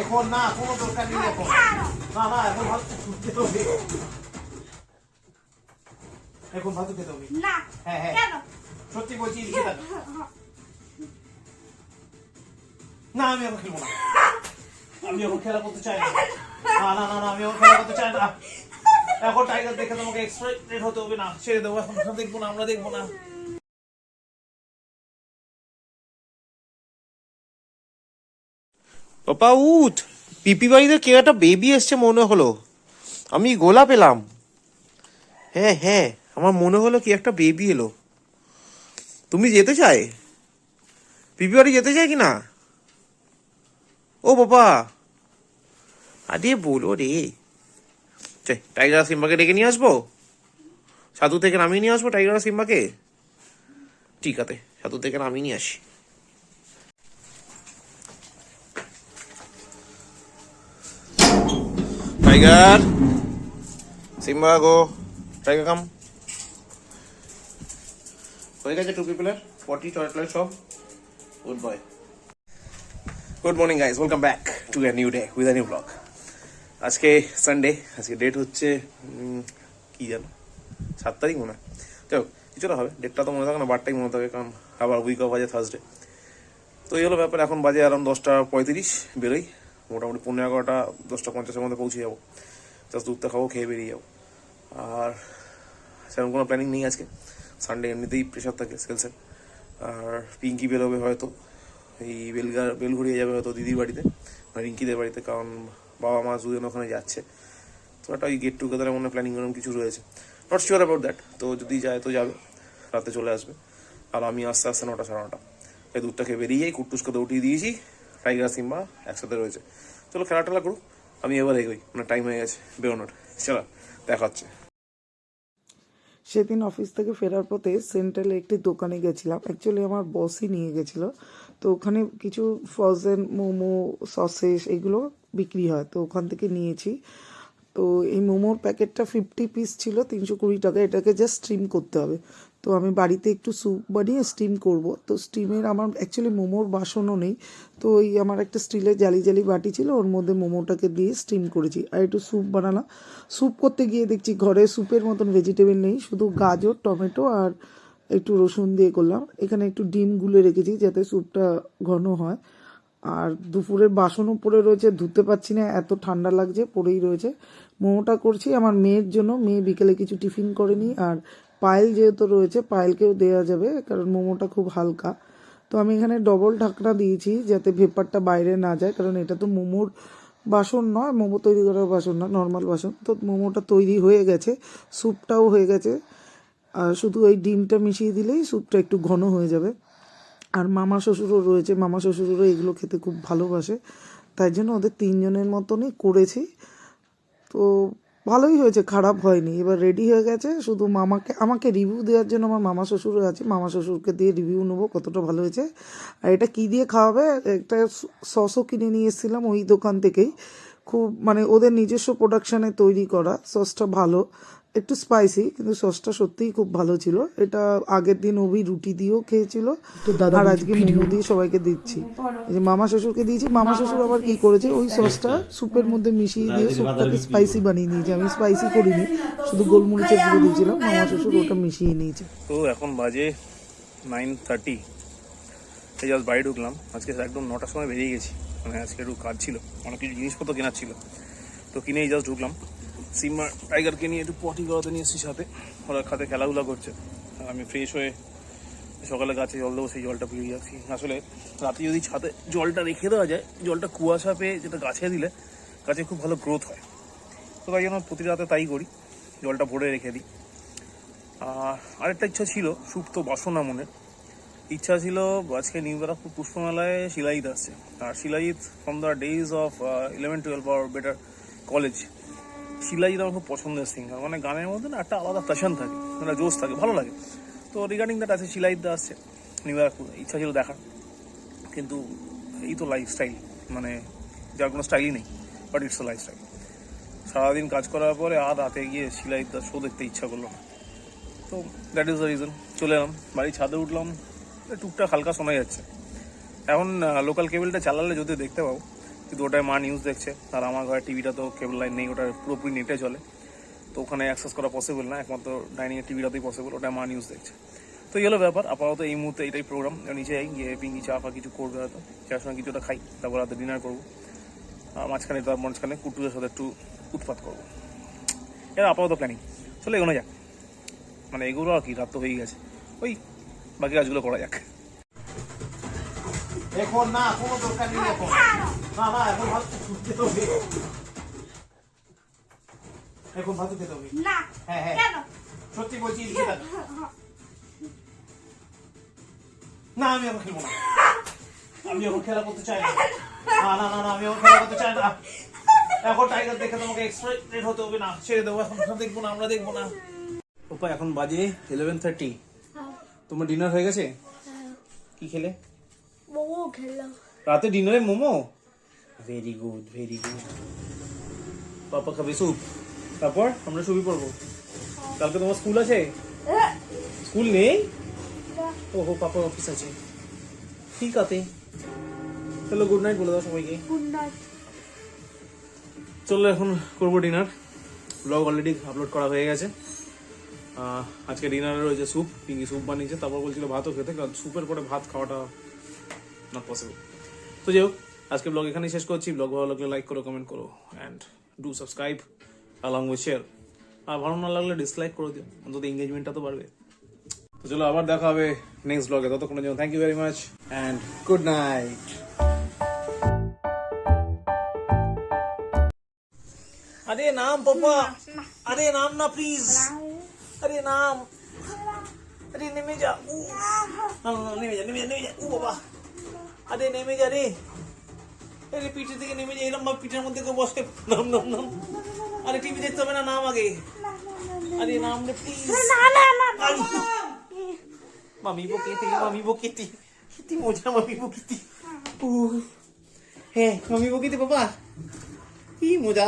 এখন না কোনো দরকার নেই এখন। না না এখন খেতে হবে। এখন খেতে হবে। না হ্যাঁ, হ্যাঁ। সত্যি বলছি না আমি এখন খেলব না। আমি এখন খেলা করতে চাই না। না না না আমি এখন খেলা করতে চাই না। এখন টাইগার দেখে তোমাকে এক্সপ্রেস হতে হবে না। ছেড়ে দেবো এখন দেখব না আমরা দেখব না। পাপা উঠ। পিপি বাড়িতে কেউ একটা বেবি এসছে মনে হলো। আমি গোলা পেলাম। হ্যাঁ হ্যাঁ আমার মনে হলো কি একটা বেবি এলো। তুমি যেতে চাই পিপি বাড়ি যেতে চাই কি না ও বাবা। আরে বলো রে। চাই টাইগার সিম্বাকে ডেকে নিয়ে আসব? সাধু থেকে নামিয়ে নিয়ে আসব টাইগার সিম্বাকে? ঠিক আছে, সাধু থেকে নামিয়ে নিয়ে আসি। Tiger. Simba go. Tiger come. হয়ে গেছে টু পিপলের পটি টয়লেট সব। Good boy good morning guys welcome back to a new day with a new blog আজকে সানডে আজকে ডেট হচ্ছে কি জানো? সাত তারিখ মনে হয়। যাই চলো কিছুটা হবে। ডেটটা তো মনে থাকে না বারটাই মনে থাকে কারণ আবার উইক অফ আছে থার্সডে তো এই হলো ব্যাপার এখন বাজে আরাম দশটা পঁয়ত্রিশ বেরোই। মোটামুটি পনেরো এগারোটা, দশটা পঞ্চাশের মধ্যে পৌঁছে যাব। জাস্ট দুধটা খাব, খেয়ে বেরিয়ে যাব। আর সেরকম কোনো প্ল্যানিং নেই আজকে। সানডে এমনিতেই প্রেশার থাকে সেলসের আর পিঙ্কি বেরোবে হয়তো। এই বেলগার বেলঘুরিয়ে যাবে হয়তো দিদির বাড়িতে মানে রিঙ্কিদের বাড়িতে, কারণ বাবা মা দুজন ওখানে যাচ্ছে। তো একটা ওই গেট টুগেদারের মনে প্ল্যানিং এরকম কিছু রয়েছে। নট শিওর অ্যাবাউট দ্যাট তো যদি যায় তো যাবে। রাতে চলে আসবে। আর আমি আস্তে আস্তে নটা সাড়ে নটা। এই দুধটা খেয়ে বেরিয়ে যাই কুট্টুসকে তো উঠিয়ে দিয়েছি। টাইগার সিম্বা একসাথে রয়েছে। চলো খেলা টেলা করুক। আমি এবার এগোই। মানে টাইম হয়ে গেছে। বেরোনোর চলো, দেখা হচ্ছে। সেদিন অফিস থেকে ফেরার পথে সেন্ট্রালে একটি দোকানে গেছিলাম। অ্যাকচুয়ালি আমার বসই নিয়ে গেছিল। তো ওখানে কিছু ফ্রোজেন মোমো সসেস এগুলো বিক্রি হয়। তো ওখান থেকে নিয়েছি। তো এই মোমোর প্যাকেটটা ফিফটি পিস ছিল, তিনশো কুড়ি টাকা। এটাকে জাস্ট স্টিম করতে হবে। তো আমি বাড়িতে একটু স্যুপ বানিয়ে স্টিম করব। তো স্টিমের আমার অ্যাকচুয়ালি মোমোর বাসনও নেই। তো ওই আমার একটা স্টিলের জালি জালি বাটি ছিল, ওর মধ্যে মোমোটাকে দিয়ে স্টিম করেছি। আর একটু স্যুপ বানালাম। স্যুপ করতে গিয়ে দেখছি ঘরে স্যুপের মতন ভেজিটেবল নেই। শুধু গাজর, টমেটো আর একটু রসুন দিয়ে করলাম। এখানে একটু ডিম গুলে রেখেছি যাতে স্যুপটা ঘন হয়। আর দুপুরের বাসনও পড়ে রয়েছে, ধুতে পারছি না, এত ঠান্ডা লাগছে, পড়েই রয়েছে। মোমোটা করছি, আমার মেয়ের জন্য, মেয়ে বিকেলে কিছু টিফিন করেনি, আর পায়েল যেহেতু রয়েছে, পায়েলকেও দেওয়া যাবে, কারণ মোমোটা খুব হালকা। তো আমি এখানে ডবল ঢাকনা দিয়েছি, যাতে ভেপারটা বাইরে না যায়, কারণ এটা তো মোমোর বাসন নয়, মোমো তৈরি করার বাসন না, নর্মাল বাসন। তো মোমোটা তৈরি হয়ে গেছে, স্যুপটাও হয়ে গেছে, আর শুধু ওই ডিমটা মিশিয়ে দিলেই স্যুপটা একটু ঘন হয়ে যাবে। আর মামা শ্বশুরও রয়েছে, মামা শ্বশুরও এগুলো খেতে খুব ভালোবাসে। তাই জন্য ওদের তিনজনের মতনই করেছি। তো ভালোই হয়েছে, খারাপ হয়নি। এবার রেডি হয়ে গেছে, শুধু মামাকে, আমাকে রিভিউ দেওয়ার জন্য আমার মামা শ্বশুরও আছে, মামা শ্বশুরকে দিয়ে রিভিউ নেব, কতটা ভালো হয়েছে। আর এটা কী দিয়ে খাওয়াবে? একটা সসও কিনে নিয়ে এসেছিলাম ওই দোকান থেকেই। খুব মানে ওদের নিজস্ব প্রোডাকশানে তৈরি করা। সসটা ভালো। একটু স্পাইসি কিন্তু সসটা সত্যিই খুব ভালো ছিল। এটা আগের দিন অভি রুটি দিয়েও খেয়েছিল। আর আজকে মোমো দিয়ে সবাইকে দিচ্ছি। এই যে মামা শ্বশুরকে দিয়েছি মামা শ্বশুর আবার কি করেছে? ওই সসটা স্যুপের মধ্যে মিশিয়ে দিয়ে স্যুপটাকে স্পাইসি বানিয়ে নিয়েছে। আমি স্পাইসি করিনি শুধু গোলমরিচের গুঁড়ো দিয়েছিলাম। মামা শ্বশুর ওটা মিশিয়ে নিয়েছে। তো এখন বাজে নাইন থার্টি এই জাস্ট বাড়ি ঢুকলাম। আজকে একদম নটার সময় বেরিয়ে গেছি। মানে আজকে একটু কাজ ছিল। অনেক কিছু জিনিসপত্র কেনার ছিল। তো কিনেই জাস্ট ঢুকলাম। সিমার টাইগারকে নিয়ে একটু পটি করাতে নিয়ে এসেছি সাথে। ওরা খাতে খেলাধুলা করছে। আমি ফ্রেশ হয়ে সকালে গাছে জল দেবো, সেই জলটা পিয়ে যাচ্ছি আসলে রাতে যদি ছাদে জলটা রেখে দেওয়া যায়, জলটা কুয়াশা পেয়ে যেটা গাছে দিলে, গাছে খুব ভালো গ্রোথ হয়। তো তাই জন্য প্রতি রাতে তাই করি। জলটা ভরে রেখে দিই। আর আরেকটা ইচ্ছা ছিল, সুপ্ত বাসনা মনে ইচ্ছা ছিল, আজকে নিউ ব্যারাকপুর পুষ্পমেলায় শিলাজিৎ আসছে। আর Shilajit from the days of eleven twelve R better college Shilajit আমার খুব পছন্দের সিঙ্গার মানে গানের মধ্যে না একটা আলাদা প্যাশন থাকে মানে জোশ থাকে, ভালো লাগে। তো রিগার্ডিং দ্যাট আছে, শিলাজিৎ আসছে নিউ ব্যারাকপুর ইচ্ছা ছিল দেখার। কিন্তু এই তো লাইফস্টাইল মানে যার কোনো স্টাইলই নেই বাট ইটস লাইফস্টাইল সারাদিন কাজ করার পরে আর রাতে গিয়ে শিলাজিৎ শো দেখতে ইচ্ছা করল তো দ্যাট ইজ দ্য রিজন চলে এলাম। বাড়ির ছাদে উঠলাম টুকটাক হালকা শোনা যাচ্ছে। এখন লোকাল কেবলটা চালালে যদি দেখতে পাবো কিন্তু ওটায় মা নিউজ দেখছে, আর আমার ঘরে টিভিটা তো কেবল লাইন নেই, ওটা পুরোপুরি নেটে চলে, তো ওখানে অ্যাক্সেস করা পসিবল না, একমাত্র ডাইনিং টিভিটাতেই পসিবল ওটা মা নিউজ দেখছে। তো এই হলো ব্যাপার, আপাতত এই মুহূর্তে এটাই প্রোগ্রাম নিচে যাই, গিয়ে পিঙ্কি চা ফা কিছু করবে হয়তো চার সঙ্গে কিছুটা খাই, তারপর রাতে ডিনার করব। মাঝখানে, তার মাঝখানে কুটুরের সাথে একটু উৎপাত করব। এটা আপাতত প্ল্যানিং চলে এগোনো যাক। মানে এগুলো আর কি, রাত তো হয়েই গেছে। ওই বাকি কাজগুলো করা যাক। এখন না কোনো দরকার নেই এখন। না না এখন ভাত খেতে হবে। এখন ভাত খেতে হবে। না হ্যাঁ হ্যাঁ। কেন? সত্যি বলছি না আমি এখন খেলব না। আমি এখন খেলা করতে চাই না। না না না না আমি এখন খেলা করতে চাই না। এখন টাইগার দেখে তোমাকে এক্সপ্রেস হতে হবে না। ছেড়ে দেবো এখন দেখব না আমরা দেখব না। ওপা এখন বাজে ইলেভেন থার্টি তোমার ডিনার হয়ে গেছে? কি খেলে? মোমো খেলাম। রাতে ডিনারে momo? Very good very good papa খাবে স্যুপ তারপর আমরা ছবি পড়ব। কালকে তোমার স্কুল আছে? স্কুল নেই? ওহো পাপার অফিস আছে। ঠিক আছে। চলো গুড নাইট বলে দাও সবাইকে। গুড নাইট চলো এখন করব ডিনার ব্লগ অলরেডি আপলোড করা হয়ে গেছে। আজকে ডিনারে রয়েছে স্যুপ পিঙ্কি স্যুপ বানিয়েছে তারপর বলছিল ভাতও খেতে কারণ স্যুপের পরে ভাত খাওয়াটা নট পসিবল তো যাই হোক আজকে ব্লগ এখানেই শেষ করছি। ব্লগ ভালো লাগলে লাইক করো কমেন্ট করো and do subscribe along with share আর ভালো না লাগলে ডিসলাইক করে দিও অন্তত এঙ্গেজমেন্টটা তো বাড়বে। তো চলো আবার দেখা হবে নেক্সট ব্লগে ততক্ষণের জন্য thank you very much and good night আরে নাম পাপা। আরে নাম না প্লিজ अरे नाम अरे नेमे जा ऊ ना ना नेमे जा नेमे जा नेमे जा ऊ बाबा अरे नेमे जा रे আরে পিঠে থেকে নেমে যাই এরকম ভাবে পিঠের মধ্যে কেউ বসে নাম নাম নাম আরে টিভি দেখতে হবে না নাম আগে আরে নাম রে প্লিজ না না না মামি বকেতি মামি বকেতি কিতি মজা মামি বকেতি উ হ্যাঁ মামি বকেতি বাবা কি মজা